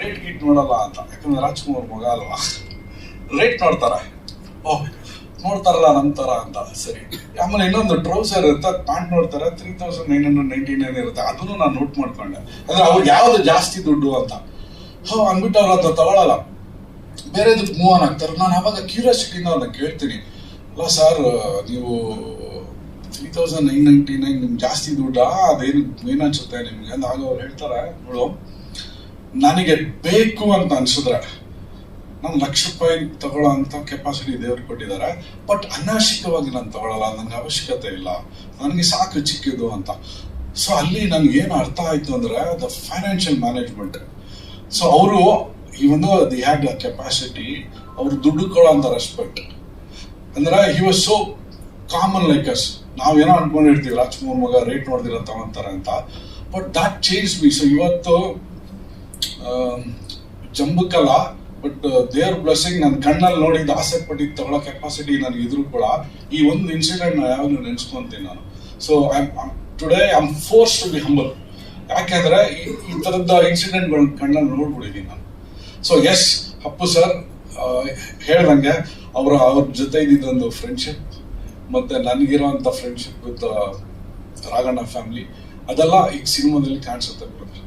Rate ಗೀಟ್ ನೋಡಲ್ಲ ಅಂತ. ಯಾಕಂದ್ರೆ ರಾಜ್ಕುಮಾರ್ ಮಗ ಅಲ್ವಾ? ರೇಟ್ ನೋಡ್ತಾರ? ಓಹ್ ನೋಡ್ತಾರಲ್ಲ ನಮ್ಮ ತರ ಅಂತ. ಸರಿ. ಆಮೇಲೆ ಇನ್ನೊಂದು ಟ್ರೌಸರ್ ಇರುತ್ತೆ ಪ್ಯಾಂಟ್ ನೋಡ್ತಾರೆ three thousand nine hundred ninety nine ಇರುತ್ತೆ. ಅದನ್ನು ನಾನು ನೋಟ್ ಮಾಡ್ಕೊಂಡೆ. ಅಂದ್ರೆ ಅವ್ರಿಗೆ ಯಾವ್ದು ಜಾಸ್ತಿ ದುಡ್ಡು ಅಂತ. ಹೋ, ಅಂದ್ಬಿಟ್ಟು ಅವ್ರ ಹತ್ರ ತಗೊಳಲ್ಲ. ಬೇರೆದಕ್ಕೆ ಮೂವ್ ಆನ್ ಆಗ್ತಾರೆ. ನಾನು ಅವಾಗ ಕ್ಯೂರಿಯಾಸಿಟಿಯಿಂದ ಅವ್ರನ್ನ ಕೇಳ್ತೀನಿ. ಅಲ್ಲ ಸರ್ ನೀವು three thousand nine ninety nine ನಿಮ್ಗೆ ಜಾಸ್ತಿ ದುಡ್ಡಾ? ಅದೇನು ಏನ್ ಅನ್ಸುತ್ತೆ ನಿಮ್ಗೆ? ಅಂತ ಆಗ ಅವ್ರು ಹೇಳ್ತಾರೆ, ನೋಡು ನನಗೆ ಬೇಕು ಅಂತ ಅನ್ಸಿದ್ರೆ ನಾನು ಲಕ್ಷ ರೂಪಾಯಿ ತಗೊಳ್ಳೋ ಅಂತ ಕೆಪಾಸಿಟಿ ದೇವ್ರು ಕೊಟ್ಟಿದ್ದಾರೆ. ಬಟ್ ಅನಾಶಿಕವಾಗಿ ನಾನು ತಗೊಳ್ಳಲ್ಲ ನನಗೆ ಅವಶ್ಯಕತೆ ಇಲ್ಲ. ನನಗೆ ಸಾಕು ಚಿಕ್ಕಿದ್ದು ಅಂತ. ಸೊ ಅಲ್ಲಿ ನನ್ಗೆ ಏನು ಅರ್ಥ ಆಯ್ತು ಅಂದ್ರೆ ದ ಫೈನಾನ್ಷಿಯಲ್ ಮ್ಯಾನೇಜ್ಮೆಂಟ್ ಸೊ ಅವರು ಈ ಒಂದು ದಿ ಹ್ಯಾಡ್ ಕೆಪಾಸಿಟಿ ಅವ್ರು ದುಡ್ಡು ಕೊಡೋ ಅಂತ ರೆಸ್ಪೆಕ್ಟ್ ಅಂದ್ರೆ he was so common like us ನಾವೇನೋ ಅನ್ಕೊಂಡಿರ್ತೀವಿ, ರಾಜ್ಕುಮಾರ್ ಮಗ ರೇಟ್ ನೋಡ್ದಿರ ತಗೊಂತಾರೆ ಅಂತ. But that change me so ಇವತ್ತು ಜಂಬಕ್ಕಲ್ಲ ಬಟ್ ದೇವ್ರ ಬ್ಲೆಸ್ಸಿಂಗ್ ನನ್ನ ಕಣ್ಣಲ್ಲಿ ನೋಡಿದ ಆಸೆ ಪಟ್ಟಿದ್ದು ತಗೊಳ್ಳೋ ಕೆಪಾಸಿಟಿ ನನಗೆ ಇದ್ರು ಕೂಡ ಈ ಒಂದು ಇನ್ಸಿಡೆಂಟ್ ನಾನು ಯಾವಾಗಲೂ ನೆನೆಸ್ಕೊಂತೀನಿ ನಾನು. So I today I am force to be humble ಯಾಕೆಂದ್ರೆ ಈ- ಥರದ ಇನ್ಸಿಡೆಂಟ್ಗಳನ್ನ ಕಣ್ಣಲ್ಲಿ ನೋಡ್ಬಿಟ್ಟಿದ್ದೀನಿ ನಾನು. ಸೊ ಎಸ್ ಅಪ್ಪು ಸರ್ ಹೇಳ್ದಂಗೆ ಅವರ, ಅವ್ರ ಜೊತೆ ಇದ್ದಿದ್ದೊಂದು ಫ್ರೆಂಡ್ಶಿಪ್ ಮತ್ತೆ ನನಗಿರೋಂಥ ಫ್ರೆಂಡ್ಶಿಪ್ ವಿತ್ ರಾಘಣ್ಣ ಫ್ಯಾಮಿಲಿ ಅದೆಲ್ಲ ಈಗ ಸಿನಿಮಾದಲ್ಲಿ ಕಾಣಿಸುತ್ತೆ brother.